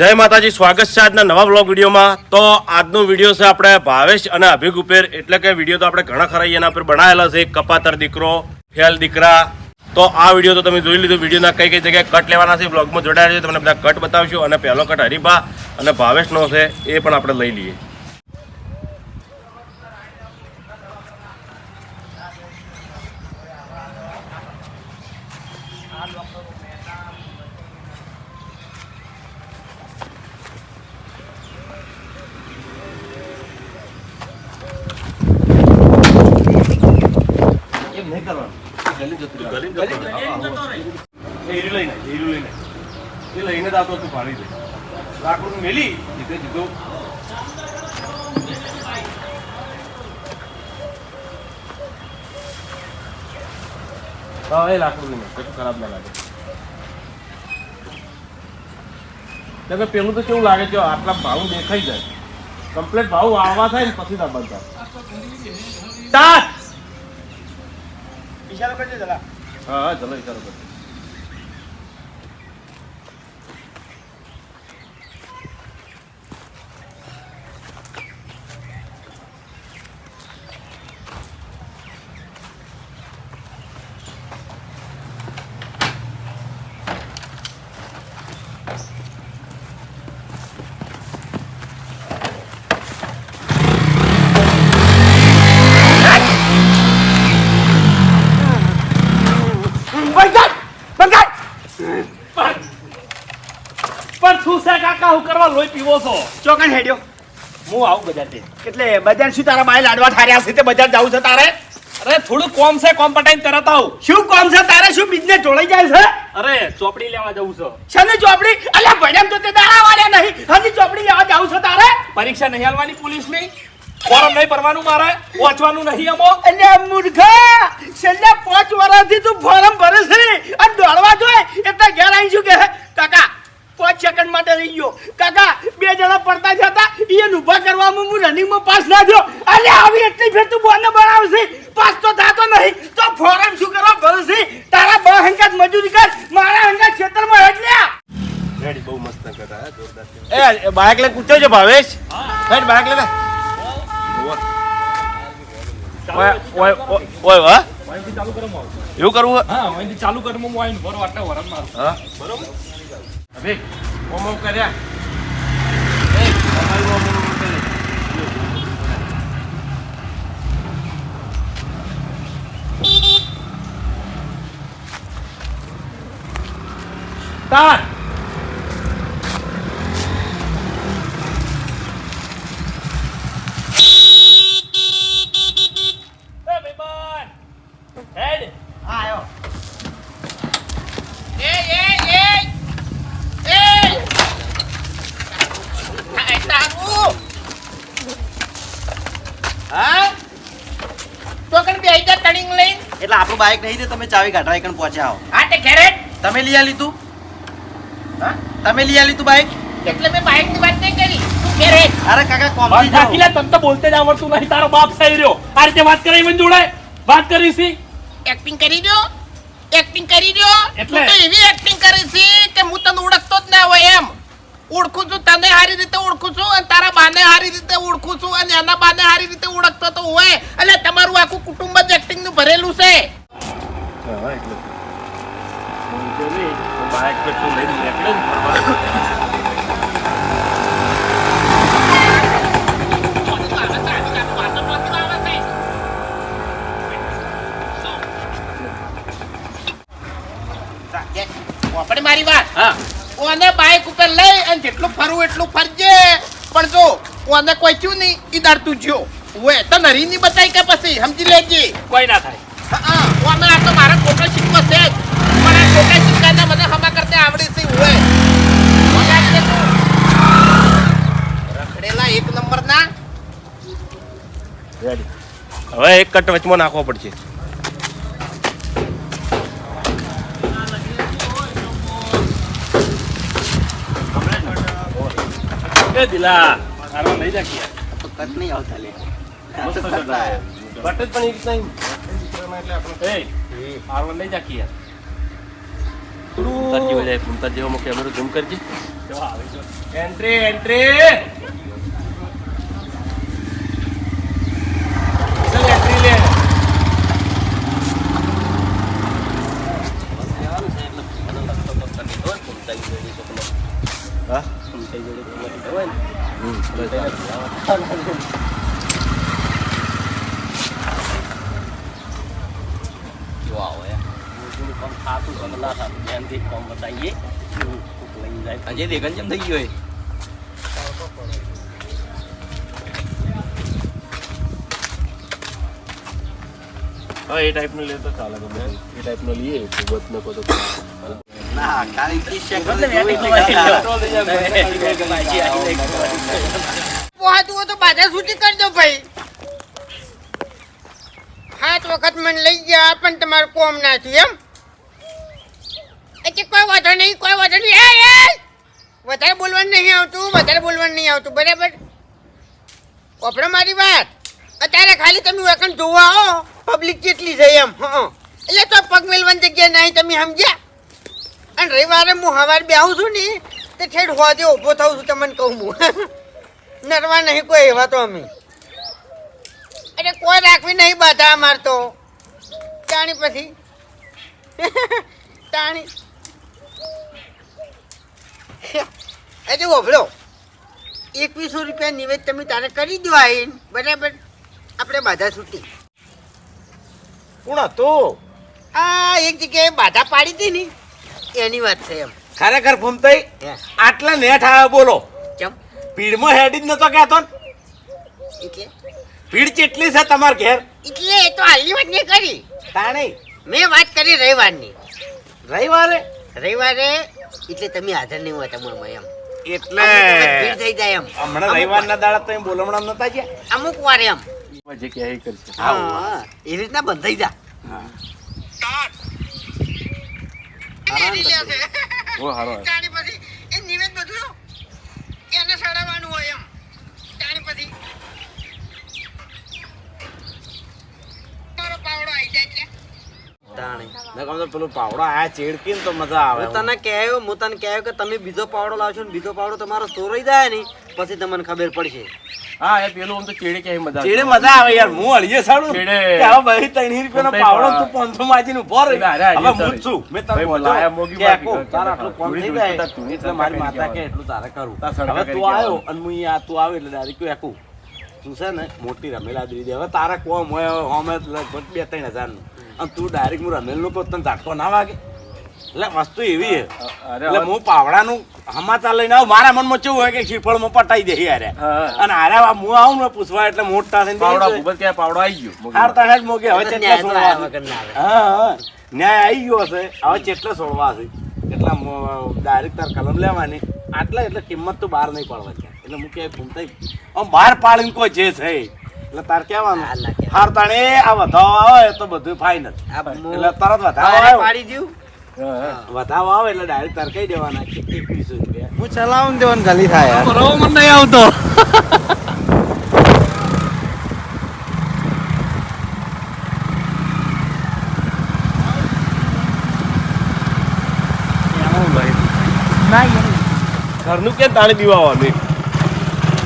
જય માતાજી, સ્વાગત છે આજના નવા બ્લોગ વિડીયોમાં. તો આજનો વીડિયો છે આપણે ભાવેશ અને અભિગુપેર એટલે કે વીડિયો તો આપણે ઘણા ખરા એના પર બનાવેલા છે. કપાતર દીકરો, ફેલ દીકરા. તો આ વીડિયો તો તમે જોઈ લીધું. વિડીયોના કઈ કઈ જગ્યાએ કટ લેવાના છે બ્લોગમાં જોડાયા છે તમને બધા કટ બતાવશું. અને પહેલો કટ હરીબા અને ભાવેશનો છે, એ પણ આપણે લઈ લઈએ. નહીં કરવાનું ગલી જતું ગલી લઈને એરી લઈને એ લઈને જ તું ભાડી દે લાકડું મેલી જીતે જીતો હા એ લાકડું લઈને કશું ખરાબ ના લાગે તમે પેલું તો કેવું લાગે છે આટલા ભાવ દેખાઈ જાય કમ્પ્લેટ ભાવ આવવા થાય ને પછી ના બંધ થાય કરજો કરજે જરા. હા હા જલો ઈશારો કરો બંધ બંધ પણ શું છે કાકા? હું કરવા લોહી પીવો છો? ચોકન હેડ્યો. હું આવું બજારથી. એટલે બજાર શું તારા માય લાડવા ઠાર્યા છે તે બજાર જવું છે તારે? અરે થોડું કોમ છે કોમ પટાઈને તરત આવું. શું કોમ છે તારે? શું બિઝનેસ ઢોળાઈ જાય છે? અરે ચોપડી લેવા જવું છે. શની ચોપડી? અલ્યા ભણ્યામ તો તે દાડા વાળ્યા નહીં. હજી ચોપડી લેવા જવું છે તારે? પરીક્ષા નહીં હાલવાની પોલીસની? ફોરમ નહીં ભરવાનું મારે? વાંચવાનું નહીં અમો? અલ્યા મૂર્ખા! છેલ્લા પાંચ વર્ષથી તું ફોરમ ભરે છે. અને દોડવા જોઈએ એટલે ઘેર આવી શું કે કાકા પાંચ સેકન્ડ માટે રહી ગયો. કાકા બે જણા પડતા જતા એને ઊભા કરવામાં હું રનિંગમાં પાસ ના થયો. અરે આવી એટલી ફેર તું બોને બનાવશે? પાસ તો થતો નહીં. તો ફોરમ શું કરવા ભરશે તારા બ હંગાત મજૂરી કર. મારા હંગાત ખેતરમાં એટલે રેડી બહુ મસ્ત કરતા જોરદાર એ બાઇક લઈને પૂછ્યો છે ભાવેશ? હેડ બાઇક લઈને ઓય ઓય ઓય, એવું કરવું હે? ચાલુ કરી હું વાઈન ભરો આટલા વરમ મારું હા. બરોબર? અભિક ઓમ ઓમ કર્યા. એ તમારું ઓમ ઓમ કરે તાર એ ભાઈબંધ હેડ હા આવ્યો એ એ એ એ આ તારું હા તો કણ બે જા ટણીંગ લઈ એટલે આપણું બાઇક નહીં તે તમે ચાવી કાઢવા એકણ પહોંચ્યા આવો. હા તે ઘેરેટ તમે લઈ આ લીધું હા? તમે લઈ આ લીધું બાઇક એટલે મેં બાઇકની વાત નહીં કરી. તું ઘેરેટ અરે કાકા કોમથી વાત જાઓ રાખી તને તો બોલતે જ આવડતું નહીં. તારો બાપ સહી રહ્યો. આ રીતે વાત કરી મને જોડે? વાત કરી સી? એક્ટિંગ કરી દો. એક્ટિંગ કરી દો. એટલે? તો એવી એક્ટિંગ કરી છે કે હું તને ઓળખતો જ ના હોય એમ. ઓળખું છું તને સારી રીતે ઓળખું છું અને તારા બાને સારી રીતે ઓળખું છું અને એના બાને સારી રીતે ઓળખતો તો હોય એટલે તમારું આખું કુટુંબ જ એક્ટિંગનું ભરેલું છે. હા એટલે. નહીં તો બાઇક પર તું લઈને નીકળે ને ફરવા આપણે મારી વાત. હા. ઓને બાઇક ઉપર લઈ અને જેટલું ફરવું એટલું ફરજે. પણ જો ઓને કોઈ થયું નહીં ઈ દાડતું જ્યો. ઓએ તો નરી ની બતાવી કે પછી? સમજી લેજે. કોઈ ના થાય. હા ઓને આ તો મારા ખોટો સિક્કો છે જ પણ આ ખોટા સિક્કાને મને હમા કરતે આવડે છે ઓએ ઓને આ રીતે તું રખડેલા એક નંબર ના રેડી હવે એક કટ વચમાં નાખવો પડશે. દિલા તારો લઈ જા કટ નહીં આવતા લે. મસ્ત કરતા બટ પણ એક રીતના એમ. એટલે આપણે એ આરવન લઈ જા કિયા મુમતાજી હોય જાય મુમતાજી જેવો કેમેરો ઝૂમ કરજે. એન્ટ્રી એન્ટ્રી ચલ એન્ટ્રી લે હા હમ, બસ. અજય દેગન જેમ થઈ ગયો એ હા એ ટાઈપનો લે તો ચાલે ગમે એ ટાઈપનો લઈએ ભૂગત ને બધો ના છૂટી કરજો ભાઈ સાત વખત મને લઈ ગયા પણ તમારું કોમ ના થયું એમ એટલે કોઈ વાંધો નહીં કોઈ વાંધો નહીં એ વધારે બોલવાનું નહીં આવતું વધારે બોલવાનું નહીં આવતું બરાબર ઓપડો મારી વાત અત્યારે ખાલી તમે વખત જોવા આવો પબ્લિક કેટલી છે એમ, હા. એટલે તો પગ મેલવાની જગ્યા નહીં, તમે સમજ્યા? અને રવિવારે હું સવારે બેહું છું ને તે ઠેઠ હોવાથી ઊભો થઉં છું તમને કહું હું. નરવા નહીં કોઈ એવા તો અમે. અરે કોઈ રાખવી નહીં બાધા અમાર તો. તાણી પછી. તાણી. એટલે ઓભળો એકવીસો રૂપિયા નિવેદ તમે તારે કરી દો આવીને. બરાબર? આપણે બાધા છૂટી. કોણ હતું? આ એક જગ્યાએ બાધા પાડી હતી ને. એની વાત છે એમ. ખરેખર ફૂમતાઈ? હે. આટલા નેઠ આવે બોલો. કેમ? ભીડમાં હેડી જ નતો કહેતો એટલે? ભીડ કેટલી છે તમાર ઘેર? એટલે એ તો હાલની વાત નહીં કરી. તાણે? મેં વાત કરી રવિવારની. રવિવારે? રવિવારે એટલે તમે હાજર નહીં હોય તમારામાં એમ. એટલે ભીડ થઈ જાય એમ. હમણાં રવિવારના દાડા તમે બોલમણા નતા ગયા? અમુક વાર એમ. જે કહે એ કરશે. હા એ રીતના બંધાઈ જા. ઓ હારો તાણી પછી એ નિવેદ બદલો એને સડાવવાનું હોય એમ. તાણી પછી મારો પાવડો આવી જાય એટલે. પેલું પાવડો આ ચેડકી ને તો મજા આવે. તને કહેયો હું તને કહેયો કે તમે બીજો પાવડો લાવશો ને બીજો પાવડો તમારો ચોરાઈ જાય ને પછી તમને ખબર પડશે. હા એ પેલું આમ તો ચેડે ક્યાંય મજા ચેડે મજા આવે યાર હું હળીએ સાડું. ચેડે. હવે ભાઈ ત્રણ રૂપિયાનો પાવડો તું પાંચસો માજીને નું રહી. અરે, અરે, હવે હું છું. મેં તને ભાઈ, બોલ્યો લાયા મોંઘી કે બાકી તારા આટલું કોમ થઈ જાય થતા એટલે મારી માતા કે એટલું તારે કરું હવે તું આવ્યો અને હું આ તું આવે એટલે ડાયરેક્ટ કહ્યું આખું તું છે ને મોટી રમેલા દીધી દે હવે તારા કોમ હોય હોમે લગભગ બે ત્રણ હજારનું. અને તું ડાયરેક્ટ હું રમેલનું કહું તને ઝાટકો ના વાગે. એટલે વસ્તુ એવી એટલે હું પાવડાનું હમાતા લઈને આવું મારા મનમાં કેવું હોય કે શ્રીફળમાં પટાઈ દે યારે. અને હારે આ હું આવું ને પૂછવા એટલે મોટા થઈને પાવડા ભૂગત ક્યાં પાવડો આવી ગયો? હાર તાણે જ મોગે હવે ન્યાય છોડવા. હા હા. ન્યાય આવી ગયો હશે. હવે કેટલા છોડવા હશે એટલા ડાયરેક્ટ તાર કલમ લેવાની. આટલા એટલે કિંમત તો બહાર નહીં પડવા છે એટલે હું કે ઘૂમતા આમ બહાર પાડીને કોઈ જે છે. એટલે તાર કહેવાનું. હાર તાણે આ વધાવો આવે તો બધું ફાઇનલ મો- એટલે તરત આવ્યો. પાડી દઉં. વધાવો આવે એટલે ડાયરેક્ટ તરકાઈ દેવાના એકવીસો રૂપિયા. હું ચલાવું દેવાનું ખાલી થાય બરોબર મને નહીં આવતો. ઘરનું કેમ તાણી દીવાનું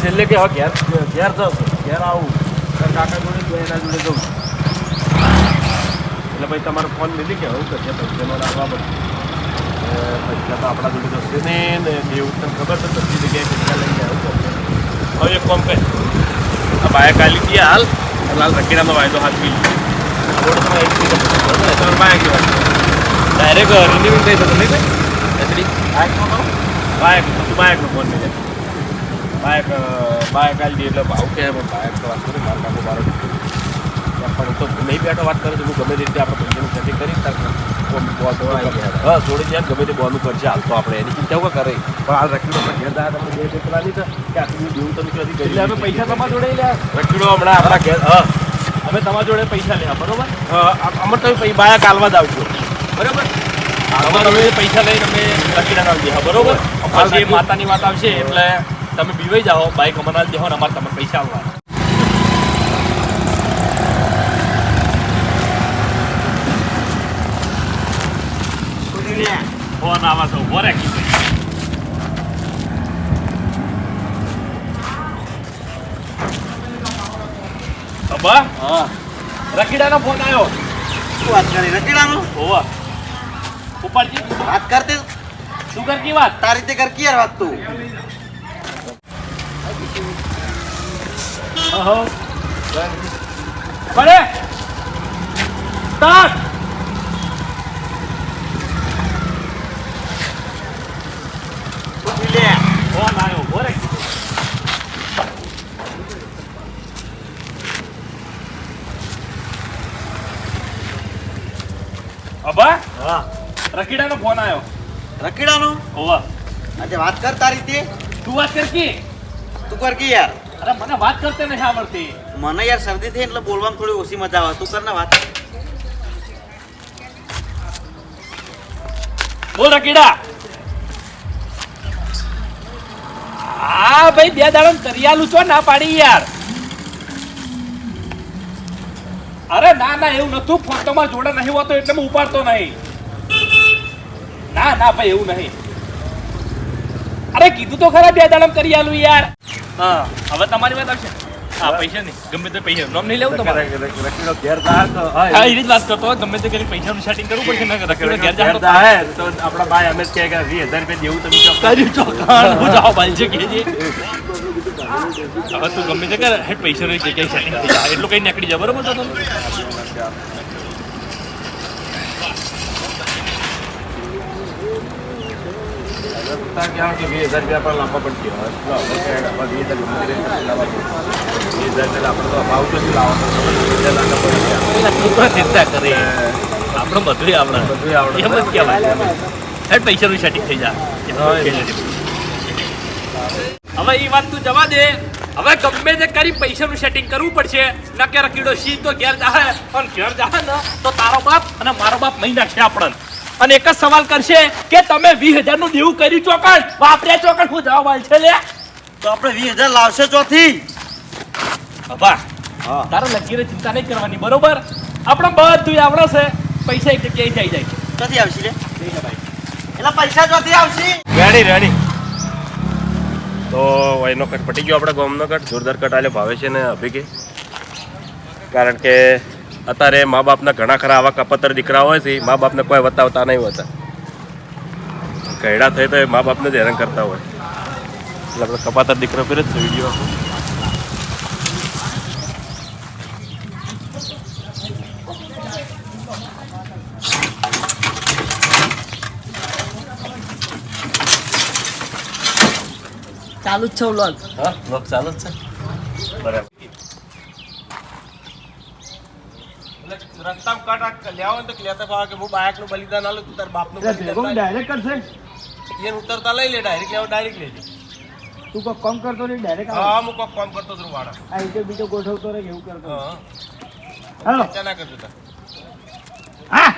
છેલ્લે કે હા ઘેર ઘેર જશો. ઘેર આવું. કાકા જોડે એના જોડે જવું એટલે ભાઈ તમારો ફોન લીધી કે હું કરશે પૈસાનો લાવવા પડશે પૈસા તો આપણા જોડે જશે ને ને એવું તને ખબર છે બધી જગ્યાએ પૈસા લઈને આવું તો. હવે એક કામ કર. આ બાયા કાલી દે હાલ? લાલ રકીડાનો વાયદો હાથ પી ડાયરેક્ટ રિન્યુઅલ થઈ શકે, નહીં ભાઈ? બાઇક તું બાઇકનો ફોન નહીં બાઇક બાઇક આલી દે એટલે ભાવ કે બાયક તો વાત કરે મારા કાકો મારો પણ તો નહીં બેઠો વાત કરું છું. હું ગમે તે રીતે આપણે પૈસાની સેટિંગ કરી હા જોડે જાય ગમે તે બોનું કરશે હાલ તો આપણે એની ચિંતા કોઈ કરે. પણ હાલ રખીડો પણ ઘેર દાદા તમે બે પેલા નહીં કે આટલું દેવું તમે ક્યાંથી કરી અમે પૈસા તમારા જોડે લે રખીડો હમણાં આપણા ઘેર હા. અમે તમારા જોડે પૈસા લેવા બરોબર? અમર તમે બાયા કાલવા જ આવજો. બરોબર? તમે પૈસા લઈને અમે રખીડા આવજો બરોબર? પછી માતાની વાત આવશે એટલે તમે બીવાઈ જાઓ બાઈક અમારા દેવો ને અમારે તમે પૈસા આવવાના ફોન આવે છે ઊભો રે કીધું. અબ્બા હા. રકીડાનો ફોન આવ્યો. શું વાત કરી? રકીડાનો? ઉપાડજી. વાત કરતી? શું કરતી વાત? તારી રીતે કર યાર વાત તું? અહો. સ્ટાર્ટ લે ફોન આવ્યો ઊભો રે અબ્બા હા રકીડાનો ફોન આવ્યો રકીડાનો? ઓવા આજે વાત કર તારી તે. તું વાત કરતી તું કર કે યાર. અરે મને વાત કરતે નહીં આવડતી. મને યાર શરદી થઈ એટલે બોલવામાં થોડી ઓછી મજા આવે. તું કર ને વાત. બોલ રકીડા. હા ભાઈ બે દાડમ કરિયાલું છો ના પાડી યાર. અરે ના ના એવું નતું. તમારા જોડે નહીં હોતો એટલે હું ઉપાડતો નહીં. ના ના ભાઈ એવું નહીં. અરે કીધું તો ખરા બે દાડમ આલું યાર. હા હવે તમારી વાત આવશે. હા પૈસા નહીં ગમે તે પૈસા. નોમ નહીં લેવું તમારે? હા એ. જ વાત કરતો ગમે તે કરી પૈસાનું સેટિંગ કરવું પડશે ના જાઓ તો આપણા ભાઈ અમે કહે કે વીસ હજાર રૂપિયા જેવું તમે કર્યું ચોકાણ હું જાઓ બાલ છે કે હવે તું ગમે તે કર પૈસા ની જગ્યાએ સેટિંગ થઈ જાય. એટલું કઈ નીકળી જાય બરોબર તો તમે? વીસ હજાર રૂપિયા પણ લાંબા પડતી હોય વીસ હજાર વીસ હજાર આપણે તો ભાવ તો લાવવા ચિંતા કરીએ આપણે બધું આપણે બધું આવડે. એમ જ। કહેવાય હેડ પૈસાનું સેટિંગ થઈ જાય હવે એ વાત તું જવા દે હવે ગમે તે કરી પૈસાનું સેટિંગ કરવું પડશે। ના કે રકીડો સીધો ઘેર જાહે. અને ઘેર જાહે ને તો તારો બાપ અને મારો બાપ મહિના છે આપણને. અને એક જ સવાલ કરશે કે તમે વીસ હજારનું દેવું કર્યું ચોકડ? વાપર્યા ચોકડ હું જવાબ છે લે. તો આપણે વીસ હજાર લાવશે ચોથી. હા. તારા લકીરે ચિંતા નહીં કરવાની બરોબર? આપણે બધું આવડે છે. પૈસા એક જગ્યાએ થઈ જાય ચોથી આવશે લે. એટલે પૈસા ચોથી આવશે. રેડી રેડી તો એનો કટ પટી ગયો આપણે ગોમનો કટ. જોરદાર કટ આલે ભાવે છે ને અભિકે. કારણ કે અત્યારે મા બાપના ઘણા ખરા આવા કપતર દીકરા હોય છે મા બાપને કોઈ બતાવતા નહીં હોતા. કહેડા થઈ તો એ મા બાપને જ હેરાન કરતા હોય. એટલે આપણે કપાતર દીકરો પર જ છે વીડિયો. ચાલુ જ છે વ્લોગ હા વ્લોગ ચાલુ જ છે બરાબર કટ લેવો તો લેતા ભાવ કે હું બાયકનું બલિદાન આલું તું તાર બાપનું બલિદાન ડાયરેક્ટ કરશે? એને ઉતરતા લઈ લે ડાયરેક્ટ લેવો ડાયરેક્ટ લેજે. તું કોઈ કામ કરતો નહીં ડાયરેક્ટ હા હું કોક કામ કરતો છું વાળા. આ રીતે બીજો ગોઠવતો રહે એવું કરતો હા. હાલો. ચિંતા ના કરજો હા.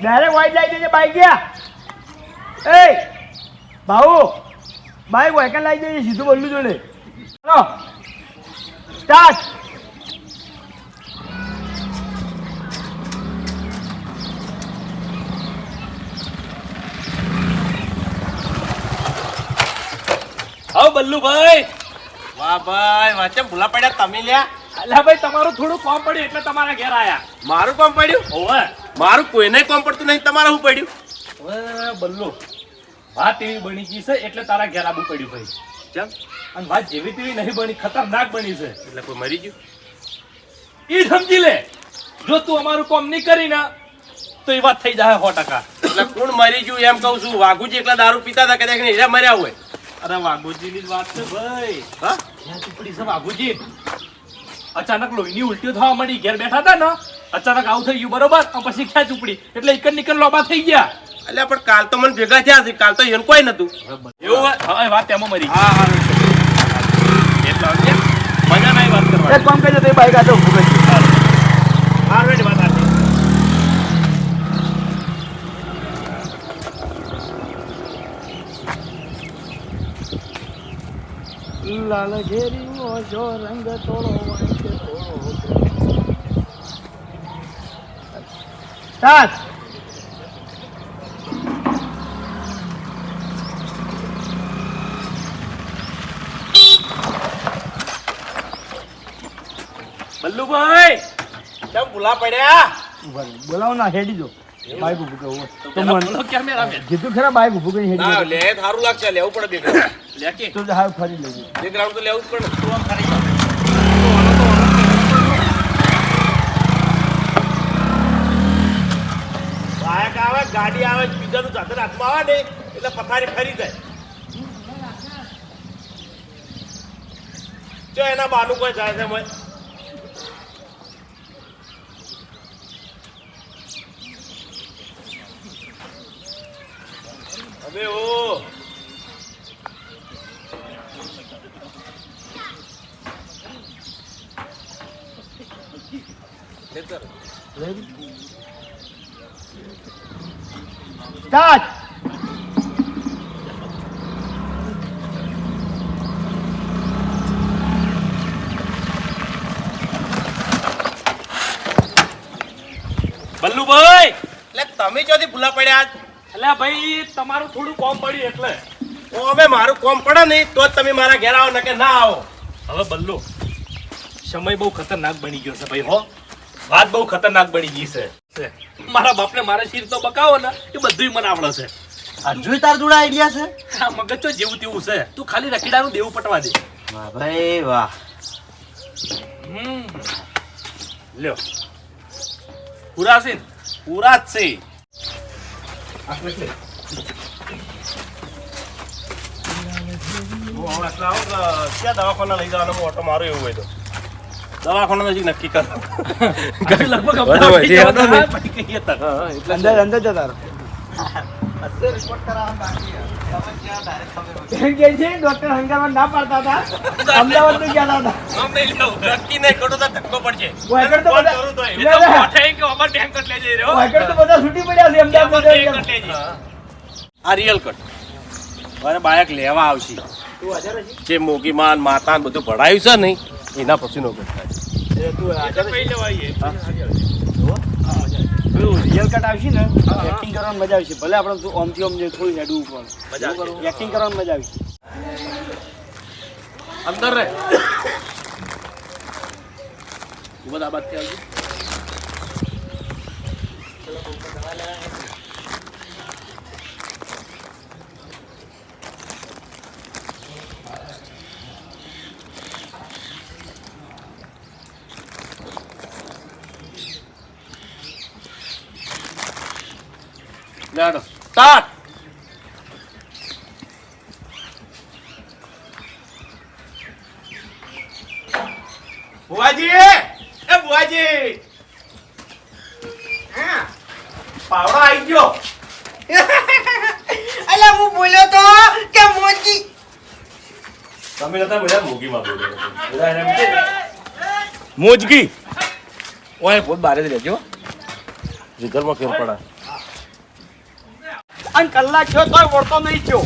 ડાયરેક્ટ વાઈટ લાઈ દેજે બાઈક ગયા. એ ભાઉ બાઈક વાયકન લઈ જઈએ સીધું બોલું જોડે. ચાલો સ્ટાર્ટ. હા બલ્લુભાઈ. વાહ ભાઈ વાંચે ભૂલા પડ્યા તમે લ્યા. અલ્યા ભાઈ તમારું થોડું કોમ પડ્યું એટલે તમારા ઘેર આયા. મારું કામ પડ્યું? ઓવે મારું કોઈને કામ પડતું નહીં તમારે શું પડ્યું? હવે બલ્લુ. વાત એવી બની ગઈ છે એટલે તારા ઘેર આબુ પડ્યું ભાઈ ચમ? અને વાત જેવી તેવી નહીં બની ખતરનાક બની છે. એટલે કોઈ મરી ગયું? એ સમજી લે જો તું અમારું કામ નહીં કરી ના તો એ વાત થઈ જાય સો ટકા. એટલે કોણ મરી ગયું એમ કહું છું? વાઘુજી એકલા દારૂ પીતા હતા કદાચ ને હીરા મર્યા હોય? અરે વાઘુજીની જ વાત છે ભાઈ. હા? ક્યાં ચૂપડી છે વાઘુજી? અચાનક લોહીની ઉલટીઓ થવા માંડી ઘેર બેઠા હતા ને અચાનક આવું થઈ ગયું બરોબર પછી ક્યાં ચૂપડી એટલે એક નીકળ લોબા થઈ ગયા. અલ્યા પણ કાલ તો મને ભેગા થયા છે. કાલ તો એનું કોઈ નતું. એવું હવે વાત એમાં મરી હા હા. મજા નહીં વાત કરવા એક કામ કહેજો તે બાઈક આજો ભૂગે છે લાલ ઘેરીઓ જો રંગ તોડો વાંચે તોડો. સાત બલ્લુભાઈ કેમ ભૂલા પડ્યા? બોલાવો ના હેડી દો. બાઈક ઉભું કરવું. તો મને બોલો કેમેરામેન. કીધું ખરા બાઈક ઉભું કરી હેડી લે સારું લાગશે લેવું પડે બે લે કે. તો હાલ ફરી લેજો. બે ગ્રાઉન્ડ તો લેવું જ પડે. તું આમ ફરી બાયક આવે ગાડી આવે બીજાનું સાધન હાથમાં આવે ને એટલે પથારી ફરી જાય. જો એના બાનું કોઈ જાય છે હવે ઓ સ્ટાર્ટ. બલ્લુભાઈ! એટલે તમે ચોથી ભૂલા પડ્યા અલ્યા ભાઈ તમારું થોડું કોમ પડ્યું એટલે. હવે મારું કોમ પડે નહીં તો જ તમે મારા ઘેર આવો કે ના આવો. હવે બલ્લો સમય બહુ ખતરનાક બની ગયો છે ભાઈ હો. વાત બહુ ખતરનાક બની ગઈ છે. મારા બાપને મારા શીર તો બકાવો ને એ બધું મને આવડે છે. હજુ તાર જોડે આઈડિયા છે? આ મગજ તો જેવું તેવું છે. તું ખાલી રખીડાનું દેવું પટવા દે. વાહ ભાઈ વાહ. હમ. લ્યો. પુરાસીન પુરા જ છે આપણે છે. હું હવે આટલા આવું કે ક્યાં દવાખાના લઈ જવાનો ઓટો મારું એવું હોય તો દવાખાના નજીક નક્કી કરો લગભગ. અંદર અંદર જતા રહો એમ કે છે ડોક્ટર હંગામા ના પાડતા હતા. અમદાવાદ તો ગયા હતા આમ નક્કી નહીં કરો તો ધક્કો પડશે. વાગડ તો બધા- એ તો મોઢે કે અમાર બેંક જ લઈ રહ્યો. વાગડ તો બધા છૂટી પડ્યા છે અમદાવાદ અમાર બેંક જ તો લઈ જઈ. આ રિયલ કટ મારે બાયક લેવા આવશે. જે મોગી માન માતા ને બધું ભરાયું છે નહીં એના પછીનો કટ થાય. એ તો પહી લેવાઈએ. રિયલ કટ આવશે ને એક્ટિંગ કરવાની મજા આવશે. ભલે આપણે ઓમથી ઓમ જે થોડું હેડવું પડે. એક્ટિંગ કરવાની મજા આવશે. અંદર રે. તું બધા બાદથી આવજો. લેડો સ્ટાર્ટ બુઆજી એ બુઆજી પાવડો આવી ગયો. અલા હું બોલ્યો તો કે મોજી. તમે નતા બધા મોગી માં મોજગી. ઓય પોત બારે જ રહેજો. રિઝલ્ટમાં ફેર પડા અને કલાક થયો તોય વળતો નહીં થયો.